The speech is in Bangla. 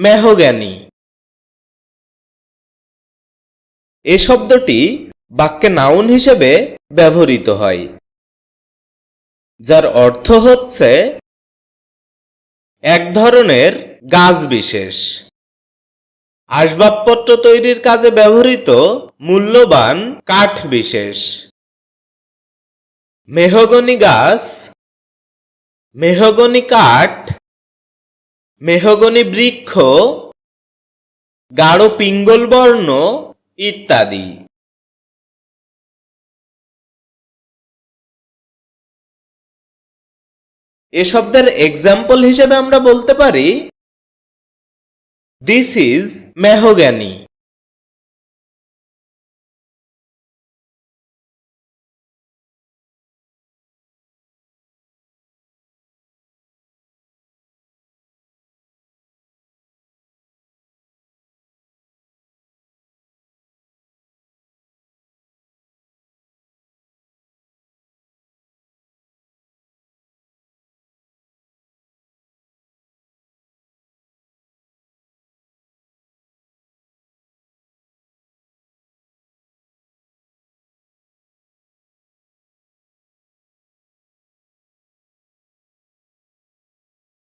মেহগানি। এ শব্দটি বাক্যে নাউন হিসেবে ব্যবহৃত হয়, যার অর্থ হচ্ছে এক ধরনের গাছ বিশেষ। আসবাবপত্র তৈরির কাজে ব্যবহৃত মূল্যবান কাঠ বিশেষ। মেহগনি গাছ, মেহগনি কাঠ মেহগনি বৃক্ষ, গাঢ় পিঙ্গল বর্ণ ইত্যাদি। এ শব্দের এক্সাম্পল হিসেবে আমরা বলতে পারি দিস ইজ মেহগানি